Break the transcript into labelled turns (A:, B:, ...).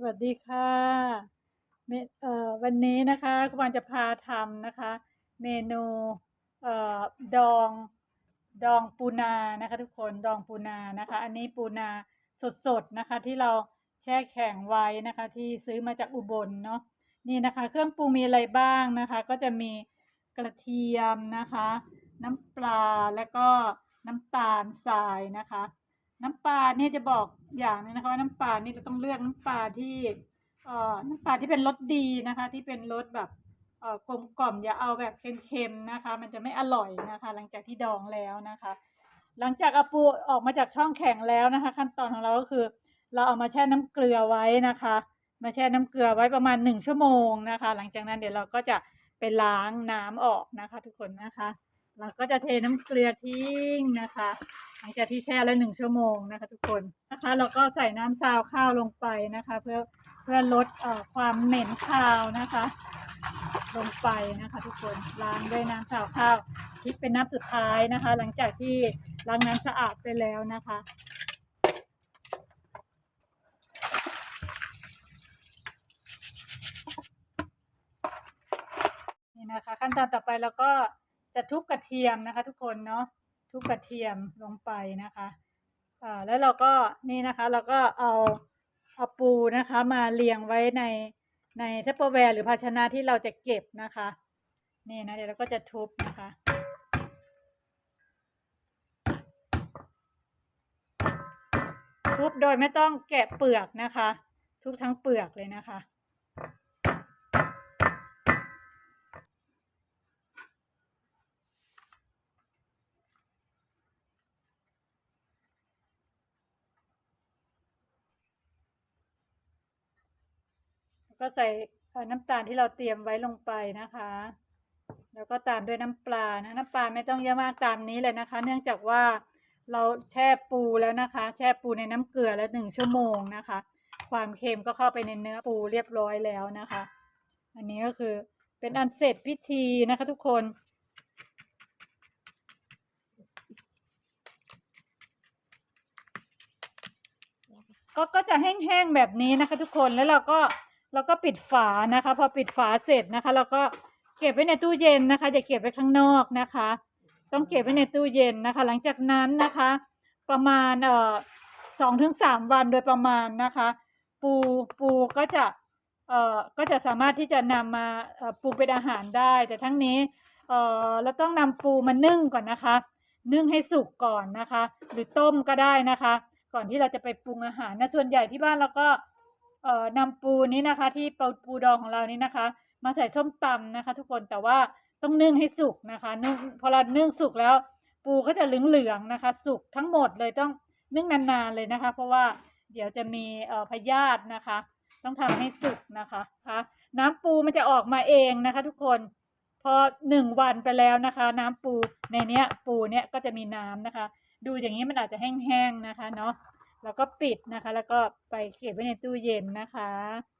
A: สวัสดีค่ะเมเอ่อวันนี้นะคะกุมารจะพาทำนะคะ เมนูเอ่อดองดองปูนานะคะ ทุกคนดองปูนานะคะ อันนี้ปูนาสดๆนะคะ ที่เราแช่แข็งไว้นะคะ ที่ซื้อมาจากอุบลเนาะนี่นะคะ เครื่องปรุงมีอะไรบ้างนะคะ ก็จะมีกระเทียมนะคะ น้ำปลาแล้วก็น้ำตาลทรายนะคะ น้ำปลาเนี่ยจะบอกอย่างนึงนะคะว่าน้ำปลานี่เราต้องเลือกน้ำปลาที่เอ่อน้ำปลาที่เป็นรสดีนะคะ ที่เป็นรสแบบเอ่อกลมกล่อมอย่าเอาแบบเค็มๆนะคะ มันจะไม่อร่อยนะคะ หลังจากที่ดองแล้วนะคะ หลังจากเอาปูออกมาจากช่องแข็งแล้วนะคะ ขั้นตอนของเราก็คือ เราเอามาแช่น้ำเกลือไว้นะคะ มาแช่น้ำเกลือไว้ประมาณหนึ่งชั่วโมงนะคะ หลังจากนั้นเดี๋ยวเราก็จะไปล้างน้ำออกนะคะ ทุกคนนะคะ เราก็จะเทน้ำเกลือทิ้งนะคะ หลังจากที่แช่แล้วหนึ่งชั่วโมงนะคะ ทุกคนนะคะ เราก็ใส่น้ำซาวข้าวลงไปนะคะ เพื่อเพื่อลดเอ่อความเหม็นคาวนะคะ ลงไปนะคะ ทุกคนล้างด้วยน้ำซาวข้าวที่เป็นน้ำสุดท้ายนะคะ หลังจากที่ล้างน้ำสะอาดไปแล้วนะคะนี่นะคะ ขั้นตอนต่อไปเราก็ จะทุบกระเทียมนะคะ ทุกคนเนาะทุบกระเทียมลงไปนะคะอ่าแล้วเราก็นี่นะคะ เราก็เอาเอาปูนะคะ มาเรียงไว้ในในเทปเปอร์แวร์หรือภาชนะที่เราจะเก็บนะคะ นี่นะเดี๋ยวเราก็จะทุบนะคะทุบโดยไม่ต้องแกะเปลือกนะคะ ทุบทั้งเปลือกเลยนะคะ ก็ใส่น้ำตาลที่เราเตรียมไว้ลงไปนะคะ แล้วก็ตามด้วยน้ำปลานะน้ำปลาไม่ต้องเยอะมากตามนี้เลยนะคะ เนื่องจากว่าเราแช่ปูแล้วนะคะ แช่ปูในน้ำเกลือแล้วหนึ่งชั่วโมงนะคะ ความเค็มก็เข้าไปในเนื้อปูเรียบร้อยแล้วนะคะ อันนี้ก็คือเป็นอันเสร็จพิธีนะคะทุกคนก็ก็จะแห้งๆแบบนี้นะคะทุกคนแล้วเราก็ เราก็ปิดฝานะคะ พอปิดฝาเสร็จนะคะเราก็เก็บไว้ในตู้เย็นนะคะอย่าเก็บไว้ข้างนอกนะคะ ต้องเก็บไว้ในตู้เย็นนะคะ หลังจากนั้นนะคะ ประมาณเอ่อสองถึงสามวันโดยประมาณนะคะ ปูปูก็จะเอ่อก็จะสามารถที่จะนำมาปรุงเป็นอาหารได้ แต่ทั้งนี้เอ่อเราต้องนำปูมานึ่งก่อนนะคะ นึ่งให้สุกก่อนนะคะ หรือต้มก็ได้นะคะ ก่อนที่เราจะไปปรุงอาหารนะส่วนใหญ่ที่บ้านเราก็ เอ่อนำปูนี้นะคะ ที่ปูปูดองของเรานี้นะคะ มาใส่ส้มตำนะคะ ทุกคนแต่ว่าต้องนึ่งให้สุกนะคะนึ่งพอเรานึ่งสุกแล้ว ปูก็จะเหลืองๆนะคะ สุกทั้งหมดเลยต้องนึ่งนานๆเลยนะคะ เพราะว่าเดี๋ยวจะมีเอ่อพยาธินะคะ ต้องทำให้สุกนะคะคะน้ำปูมันจะออกมาเองนะคะ ทุกคนพอหนึ่งวันไปแล้วนะคะ น้ำปูในเนี้ยปูเนี้ยก็จะมีน้ำนะคะ ดูอย่างนี้มันอาจจะแห้งๆนะคะเนาะ แล้วก็ปิดนะคะ แล้วก็ไปเก็บไว้ในตู้เย็นนะคะ